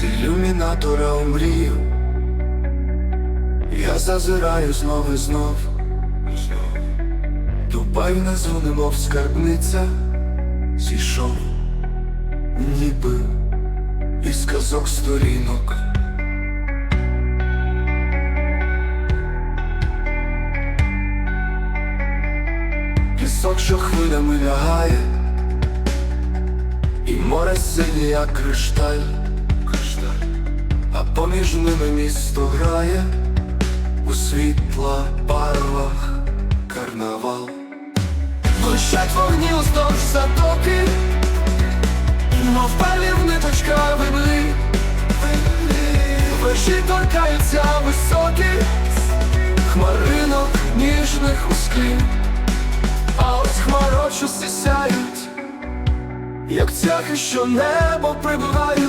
з ілюмінатора у мрію. Я зазираю знов і знов. Дубай внизу, немов скарбниця, зійшов, ніби із казок сторінок. Пісок, що хвилями лягає, і море синє, як кришталь, поміж ними місто грає у світла барвах карнавал. Блищать вогні уздовж затоки, мов палів ниточка вибли, Верші торкаються високі, хмаринок ніжних у склі, а ось хмарочуси сяють, як цяхи, що небо прибивають,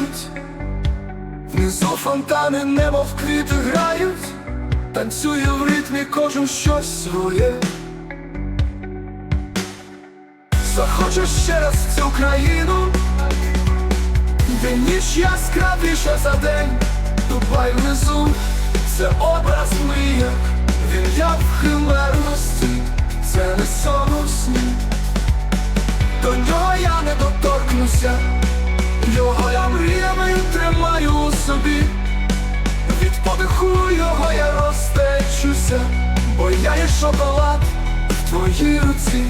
внизу фонтани, немов квіти грають, танцює в ритмі кожен щось своє. Захочеш ще раз в цю країну, де ніч яскравіша за день, Дубай внизу, це образ мрія, він як в химерності, це не сон собі. Від подиху його я розтечуся, бо я є шоколад в твоїй руці.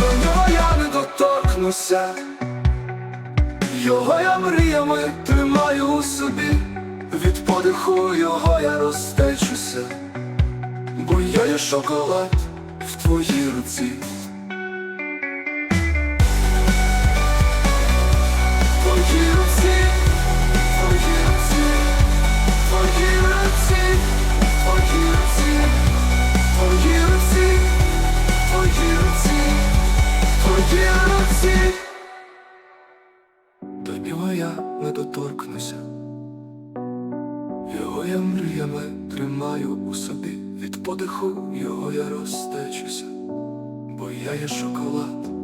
До нього я не доторкнуся, його я мріями тримаю у собі, від подиху його я розтечуся, бо я є шоколад в твоїй руці. В твоїй руці, в твоїй руці, в твоїй руці, в твоїй руці, в руці, в руці, руці. Я не доторкнуся, його я мріями тримаю у собі, від подиху його я розтечуся, бо я є шоколад